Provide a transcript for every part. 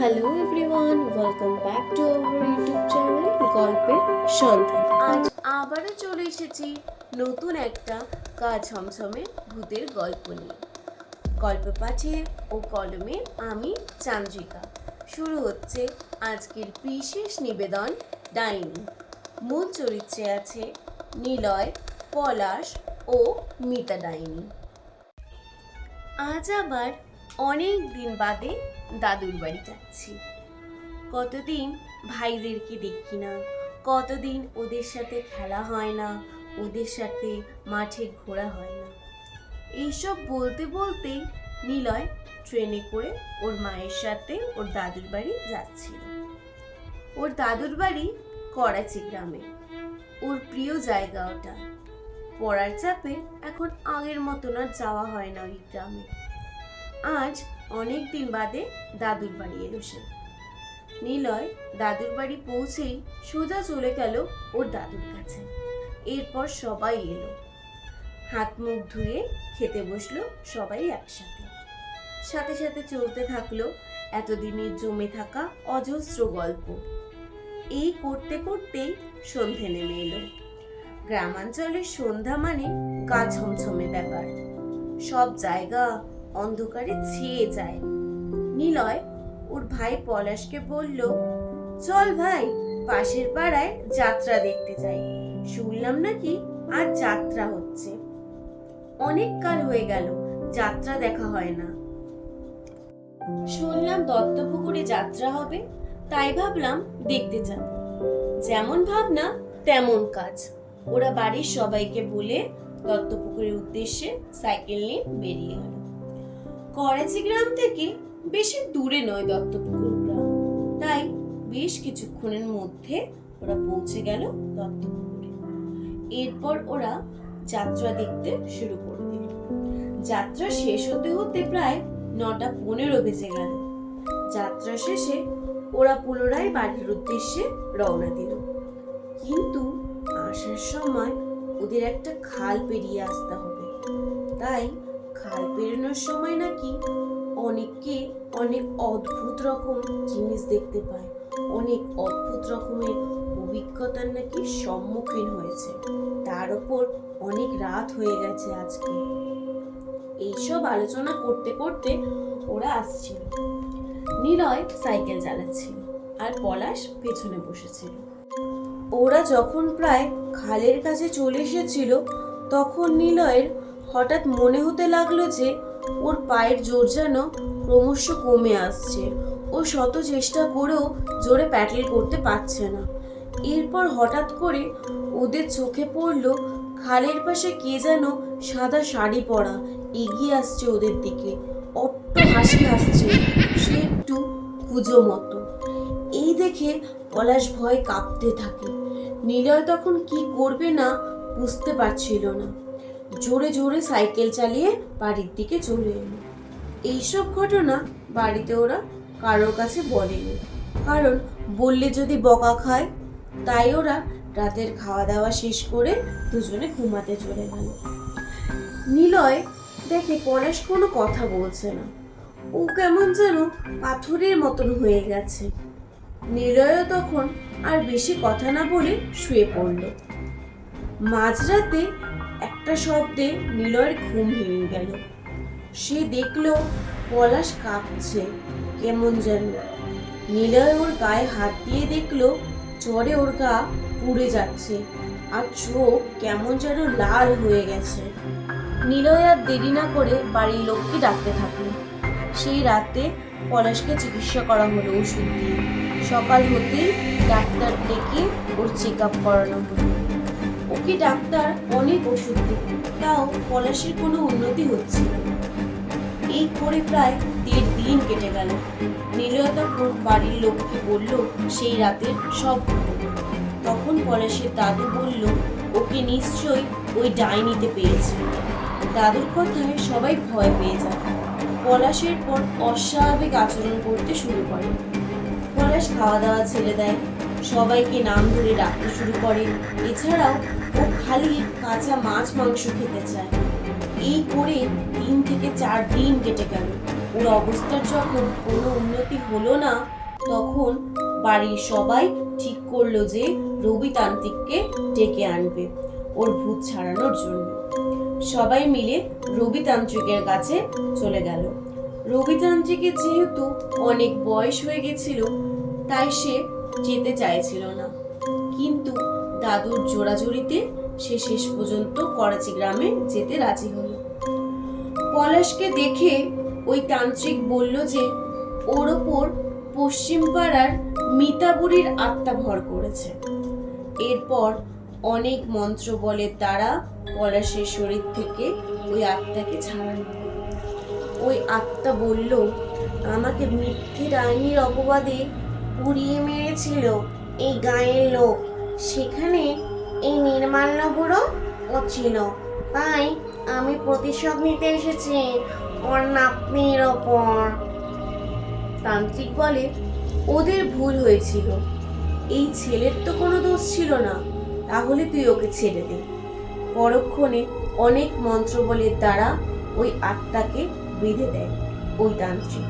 Hello everyone welcome back to our YouTube channel গল্পের সন্ধান। আজ আবারও চলে এসেছি নতুন একটা গা ছমছমে ভূতের গল্প নিয়ে। গল্প পাঠে ও কলমে আমি চান্দ্রিকা। শুরু হচ্ছে আজকের বিশেষ নিবেদন, ডাইনি। মূল চরিত্রে আছে নিলয়, পলাশ ও মিতা ডাইনি। আজ আবার অনেক দিন বাদে দাদুর বাড়ি যাচ্ছি। কতদিন ভাইদেরকে দেখি না, কতদিন ওদের সাথে খেলা হয় না, ওদের সাথে মাঠে ঘোরা হয় না। এইসব বলতে বলতেই নিলয় ট্রেনে করে ওর মায়ের সাথে ওর দাদুর বাড়ি যাচ্ছিল। ওর দাদুর বাড়ি করাচি গ্রামে। ওর প্রিয় জায়গা ওটা। পড়ার চাপে এখন আগের মতন আর যাওয়া হয় না ওই গ্রামে। আজ অনেক দিন বাদে দাদুর বাড়ি এলো সে। নিলয় দাদুর বাড়ি পৌঁছেই সোজা চলে গেল ওর দাদুর কাছে। এরপর সবাই এলো। হাত মুখ ধুয়ে খেতে বসল সবাই একসাথে। সাথে সাথে চলতে থাকল এতদিনের জমে থাকা অজস্র গল্প। এই করতে করতেই সন্ধে নেমে এলো। গ্রামাঞ্চলের সন্ধ্যা মানে গা ছমছমে ব্যাপার। সব জায়গা অন্ধকারে ছেয়ে যায়। নিলয় ওর ভাই পলাশকে বলল, চল ভাই, পাশের পাড়ায় যাত্রা দেখতে যাই। শুনলাম নাকি আর যাত্রা হচ্ছে। অনেক কাল হয়ে গেল, যাত্রা দেখা হয় না। শুনলাম দত্তপুকুরে যাত্রা হবে, তাই ভাবলাম দেখতে যাব যেমন ভাবনা, তেমন কাজ। ওরা বাড়ির সবাইকে বলে দত্তপুকুরের উদ্দেশ্যে সাইকেল নিয়ে বেরিয়ে গেল। করাচি গ্রাম থেকে বেশি দূরে নয় দত্তপুকুর গ্রাম তাই বেশ কিছুক্ষণের মধ্যে ওরা পৌঁছে গেল দত্তপুকুরে। এরপর ওরা যাত্রা দেখতে শুরু করে যাত্রা শেষ হতে হতে প্রায় নটা পনেরো বেজে গেল। যাত্রা শেষে ওরা পুনরায় বাড়ির উদ্দেশ্যে রওনা দিল। কিন্তু আসার সময় ওদের একটা খাল পেরিয়ে আসতে হবে। তাই খাল পেরোনোর সময় নাকি অনেককে অনেক অদ্ভুত রকম জিনিস দেখতে পায়। অনেক অদ্ভুত রকমের অভিজ্ঞতার নাকি সম্মুখীন হয়েছে। তার উপর অনেক রাত হয়ে গেছে আজকে। এইসব আলোচনা করতে করতে ওরা আসছিল। নিলয় সাইকেল চালাচ্ছিল আর পলাশ পেছনে বসেছিল। ওরা যখন প্রায় খালের কাছে চলে এসেছিল, তখন নিলয়ের হঠাৎ মনে হতে লাগল যে ওর পায়ের জোর যেন ক্রমশ কমে আসছে। ও শত চেষ্টা করেও জোরে প্যাটেল করতে পারছে না। এরপর হঠাৎ করে ওদের চোখে পড়ল খালের পাশে কে যেন সাদা শাড়ি পরা। এগিয়ে আসছে ওদের দিকে। অট্ট হাসি হাসছে সে একটু কুজো মতো। এই দেখে পলাশ ভয় কাঁপতে থাকে। নিলয় তখন কি করবে না বুঝতে পারছিল না। জোরে জোরে সাইকেল চালিয়ে বাড়ির দিকে চলে এলো। এইসব ঘটনা বাড়িতে ওরা কারোর কাছে বলেনি। কারণ বললে যদি বকা খায়, তাই ওরা রাতের খাওয়া দাওয়া শেষ করে দুজনে ঘুমাতে চলে গেল। নিলয় দেখে পরেশ কোনো কথা বলছে না। ও কেমন যেন পাথরের মতন হয়ে গেছে। নিলয়ও তখন আর বেশি কথা না বলে শুয়ে পড়ল। মাঝরাতে একটা শব্দে নিলয়ের ঘুম ভেঙে গেল। সে দেখল পলাশ কাঁপছে, কেমন যেন। নিলয় ওর গায়ে হাত দিয়ে দেখল জ্বরে ওর গা পুড়ে যাচ্ছে আর চোখ কেমন যেন লাল হয়ে গেছে। নিলয় আর দেরি না করে বাড়ির লোককে ডাকতে থাকল। সেই রাতে পলাশকে চিকিৎসা করা হলো ওষুধ দিয়ে। সকাল হতেই ডাক্তার ডেকে ওর চেক আপ করানো হলো। ওকে ডাক্তার অনেক ওষুধ দিল, তাও পলাশের কোনো উন্নতি হচ্ছিল না। এই করে প্রায় দেড় দিন কেটে গেল। নীলয় তখন বাড়ির লোককে বলল, সেই রাতের সব তখন পলাশের দাদু বলল, ওকে নিশ্চয়ই ওই ডাইনিতে পেয়েছে। দাদুর কথায় সবাই ভয় পেয়ে যায়। পলাশের পর অস্বাভাবিক আচরণ করতে শুরু করে। পলাশ খাওয়া দাওয়া ছেড়ে দেয় সবাইকে নাম ধরে ডাকতে শুরু করে। এছাড়াও ও খালি কাঁচা মাছ মাংস খেতে চায়। এই করে তিন থেকে চার দিন কেটে গেল। ওর অবস্থার যখন কোনো উন্নতি হলো না, তখন বাড়ির সবাই ঠিক করল যে রবি তান্ত্রিককে ডেকে আনবে ওর ভূত ছাড়ানোর জন্য। সবাই মিলে রবি তান্ত্রিকের কাছে চলে গেল। রবি তান্ত্রিকের যেহেতু অনেক বয়স হয়ে গেছিল, তাই সে যেতে চাইছিল না। কিন্তু দাদুর জোড়াজুড়িতে সে শেষ পর্যন্ত করাচি গ্রামে যেতে রাজি হলো। পলাশকে দেখে ওই তান্ত্রিক বলল যে, ওর ওপর পশ্চিম পাড়ার মিতাবুড়ির আত্মা ভর করেছে। এরপর অনেক মন্ত্র বলে তারা পলাশের শরীর থেকে ওই আত্মাকে ছাড়ানো ওই আত্মা বলল, আমাকে মিথ্যে ডাইনির অপবাদে পুড়িয়ে মেরেছিল এই গায়ের লোক। সেখানে এই নির্মাল্য বুড়ো ছিল তাই আমি প্রতিশোধ নিতে এসেছি ওর নাতনির ওপর। তান্ত্রিক বলে, ওদের ভুল হয়েছিল। এই ছেলের তো কোনো দোষ ছিল না। তাহলে তুই ওকে ছেড়ে দে। পরক্ষণে অনেক মন্ত্র বলে দ্বারা ওই আত্মাকে বেঁধে দেয় ওই তান্ত্রিক।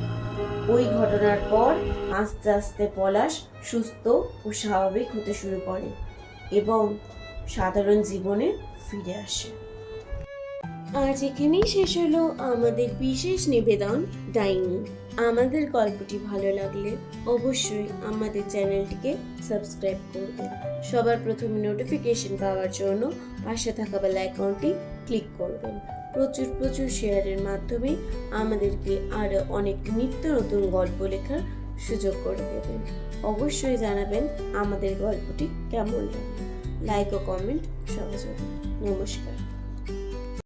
ওই ঘটনার পর আস্তে আস্তে পলাশ সুস্থ ও স্বাভাবিক হতে শুরু করে এবং সাধারণ জীবনে ফিরে আসে। আজ এখানেই শেষ হলো আমাদের বিশেষ নিবেদন ডাইনি। আমাদের গল্পটি ভালো লাগলে অবশ্যই আমাদের চ্যানেলটিকে সাবস্ক্রাইব করবেন সবার প্রথমে নোটিফিকেশন পাওয়ার জন্য পাশে থাকা বেল আইকনটি ক্লিক করবেন। প্রচুর প্রচুর শেয়ারের মাধ্যমে আমাদেরকে আরও অনেক নিত্য নতুন গল্প লেখার সুযোগ করে দেবেন। অবশ্যই জানাবেন আমাদের গল্পটি কেমন লাগে লাইক ও কমেন্ট সহযোগ। নমস্কার।